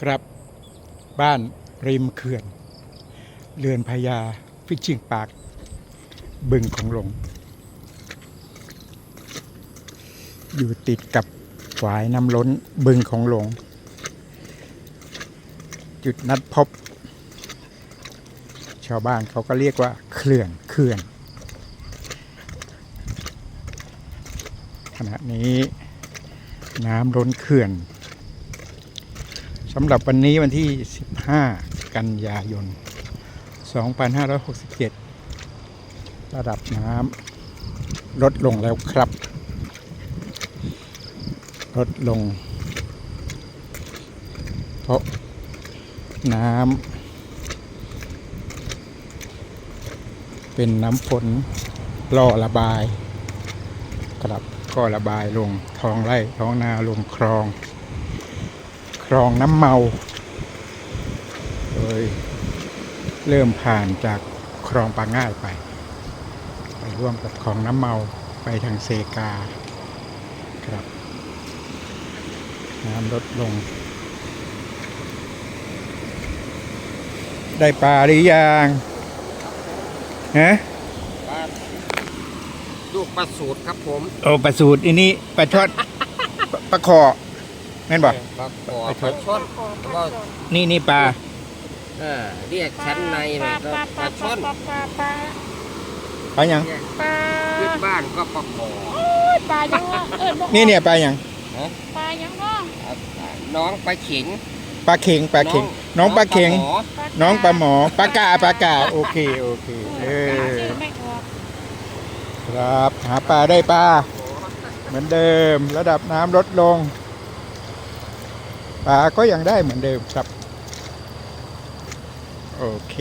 ครับบ้านริมเขื่อน เรือนพญาฟิชชิงปาร์คบึงของหลง อยู่ติดกับฝายน้ำล้นบึงของหลง จุดนัดพบ ชาวบ้านเขาก็เรียกว่าเขื่อนเขื่อนขณะนี้น้ำล้นเขื่อน สำหรับวันนี้วันที่ 15 กันยายน 2567 ระดับน้ำลดลงแล้วครับ ลดลง เพราะน้ำเป็นน้ำฝนรอระบายครับก็ระบายลงท้องไร่ท้องนาลงคลอง คลองน้ำเมาโดยเริ่มผ่านจากคลองปลาง่ายไป ไปร่วมกับคลองน้ำเมาไปทางเซกาครับ น้ำลดลง ได้ปลาหรือยังฮะปลาลูกปลาสูตรครับผม โอ้ปลาสูตรอันนี้ปลาช่อนปลาปลาคอ แม่นบอกปลาคอปลาช่อนแล้วก็นี่นี่ปลา เออเรียกชั้นในมันก็ปลาช่อนปลาปลาปลาปลาหยังเรียกปลาขึ้นบ้านก็ปลาคอปลายังว่าเอิญบอกนี่เนี่ยปลาหยัง ปลายังว่าน้องปลาขิงปลาเข็งปลาเข็ง น้องปลาเข็งหมอน้องปลาหมอ ปลากาปลากาโอเค โอเค เออไม่ออกครับ หาปลาได้ปลา เหมือนเดิม ระดับน้ำลดลง ปลาก็ยังได้เหมือนเดิมครับ โอเค